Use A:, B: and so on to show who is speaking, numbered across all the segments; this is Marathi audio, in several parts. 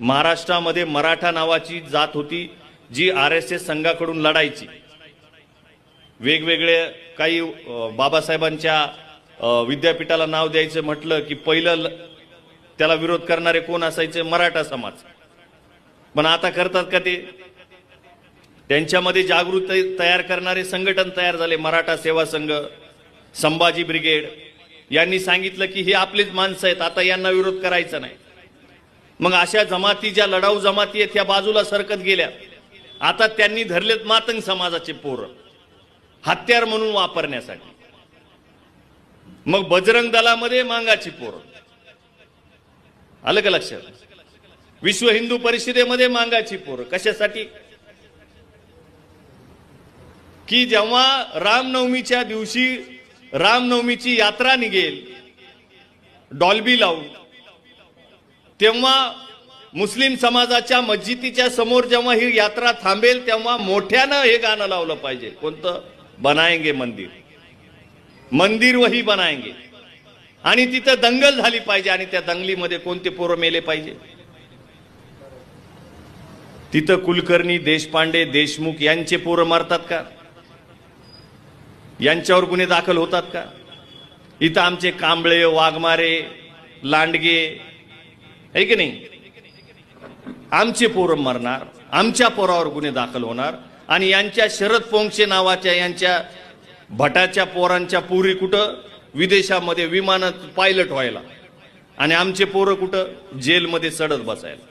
A: महाराष्ट्रामध्ये मराठा नावाची जात होती जी आर एस एस संघाकडून लढायची. वेगवेगळे काही बाबासाहेबांच्या विद्यापीठाला नाव द्यायचं म्हटलं की पहिलं ल- त्याला विरोध करणारे कोण असायचे? मराठा समाज. पण आता करतात का ते? त्यांच्यामध्ये जागृती तयार करणारे संघटन तयार झाले मराठा सेवा संघ संभाजी ब्रिगेड. यांनी सांगितलं की हे आपलेच माणसं आहेत आता यांना विरोध करायचा नाही. मग अशा जमाती ज्या लढाऊ जमाती आहेत त्या बाजूला सरकत गेल्या. आता त्यांनी धरलेत मातंग समाजाचे पोर. हत्यार म्हणून वापरण्यासाठी. मग बजरंग दलामध्ये मांगाची पोर. आलं का लक्षात? विश्व हिंदू परिषदेमध्ये मांगाची पोर. कशासाठी? की जेव्हा रामनवमीच्या दिवशी रामनवमीची यात्रा निघेल डॉल्बी लावून तेव्हा मुस्लिम समाजाच्या मस्जिदीच्या समोर जेव्हा ही यात्रा थांबेल तेव्हा मोठ्यानं हे गाणं लावलं पाहिजे. कोणतं? बनायंगे मंदिर. मंदिर वही बनायंगे. आणि तिथं दंगल झाली पाहिजे आणि त्या दंगलीमध्ये कोणते पोरं मेले पाहिजे? तिथं कुलकर्णी देशपांडे देशमुख यांचे पोरं मारतात का? यांच्यावर गुन्हे दाखल होतात का? इथं आमचे कांबळे वाघमारे लांडगे आहे की नाही? आमचे पोरं मरणार आमच्या पोरावर गुन्हे दाखल होणार आणि यांच्या शरद पोंक्षे नावाच्या यांच्या भटाच्या पोरांच्या पुरी कुठं? विदेशामध्ये विमानात पायलट व्हायला. आणि आमचे पोरं कुठं? जेलमध्ये सडत बसायला.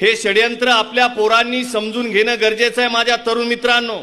A: हे षडयंत्र आपल्या पोरांनी समजून घेणं गरजेचं आहे माझ्या तरुण मित्रांनो.